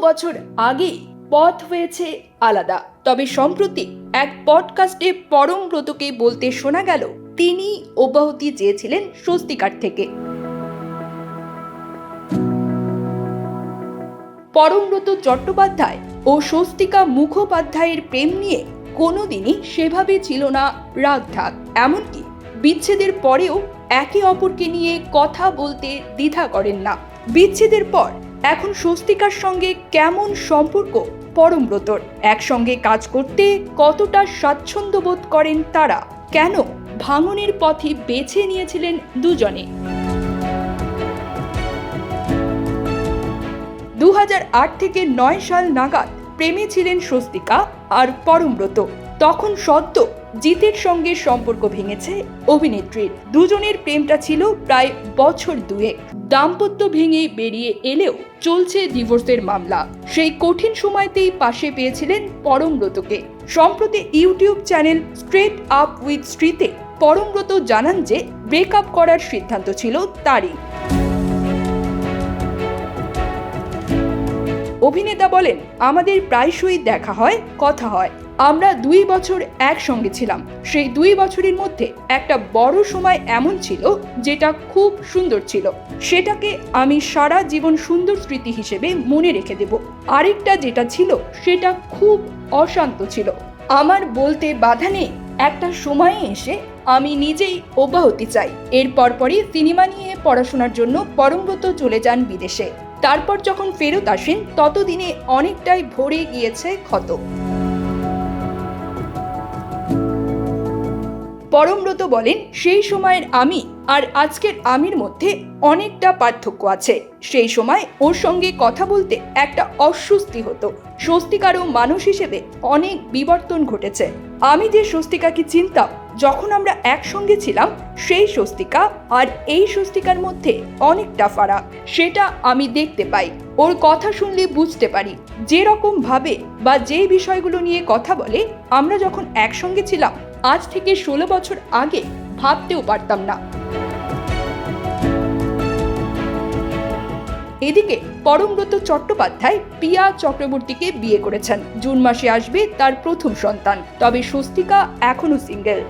বছর আগেই পথ হয়েছে আলাদা। তবে সম্প্রতি এক পডকাস্টে পরমব্রতকে বলতে শোনা গেল, তিনি অব্যাহতি চেয়েছিলেন স্বস্তিকার থেকে। পরমব্রত চট্টোপাধ্যায় ও স্বস্তিকা মুখোপাধ্যায়ের প্রেম নিয়ে কোনোদিনই সেভাবে ছিল না রাগঢাক। এমনকি বিচ্ছেদের পরেও একে অপরকে নিয়ে কথা বলতে দ্বিধা করেন না। বিচ্ছেদের পর এখন স্বস্তিকার সঙ্গে কেমন সম্পর্ক? পরমব্রতর একসঙ্গে কাজ করতে কতটা স্বাচ্ছন্দ্য বোধ করেন তারা? কেন ভাঙনের পথে বেছে নিয়েছিলেন দুজনে? দু হাজার আট থেকে নয় সাল নাগাদ প্রেমে ছিলেন স্বস্তিকা আর পরমব্রত তখন সদ্য জিতের সঙ্গে সম্পর্ক ভেঙেছে অভিনেত্রীর। দুজনের প্রেমটা ছিল প্রায় বছর দুয়েক। দাম্পত্য ভেঙে বেরিয়ে এলেও চলছে ডিভোর্সের মামলা। সেই কঠিন সময়তেই পাশে পেয়েছিলেন পরমব্রতকে। সম্প্রতি YouTube channel straight up with স্ট্রিতে Parambrata জানান যে, ব্রেকআপ করার সিদ্ধান্ত ছিল তারই। অভিনেতা বলেন, আমাদের প্রায়শই দেখা হয়, কথা হয়। আমরা দুই বছর একসঙ্গে ছিলাম। সেই দুই বছরের মধ্যে একটা বড় সময় এমন ছিল যেটা খুব সুন্দর ছিল। সেটাকে আমি সারা জীবন সুন্দর স্মৃতি হিসেবে মনে রেখে দেব। আরেকটা যেটা ছিল সেটা খুব অশান্ত ছিল। আমার বলতে বাধা নেই, একটা সময়ে এসে আমি নিজেই অব্যাহতি চাই। এর পরপরই সিনেমা নিয়ে পড়াশোনার জন্য পরমব্রত চলে যান বিদেশে। তারপর যখন ফেরত আসেন, ততদিনে অনেকটাই ভরে গিয়েছে ক্ষত। পরমব্রত বলেন, সেই সময়ের আমি আর আজকের আমির মধ্যে অনেকটা পার্থক্য আছে। সেই সময় ওর সঙ্গে কথা বলতে একটা অস্বস্তি হতো। স্বস্তিকারও মানুষ হিসেবে অনেক বিবর্তন ঘটেছে। আমি যে স্বস্তিকাকে চিনতাম, যখন আমরা একসঙ্গে ছিলাম, সেই স্বস্তিকা আর এই স্বস্তিকার মধ্যে অনেকটা ফারাক। সেটা আমি দেখতে পাই। ওর কথা শুনলে বুঝতে পারি। যে রকম ভাবে বা যে বিষয়গুলো নিয়ে কথা বলে, আমরা যখন একসঙ্গে ছিলাম আজ থেকে ষোলো বছর আগে ভাবতেও পারতাম না। এদিকে পরমব্রত চট্টোপাধ্যায় পিয়া চক্রবর্তীকে বিয়ে করেছেন। জুন মাসে আসবে তার প্রথম সন্তান, তবে স্বস্তিকা এখনও সিঙ্গেল।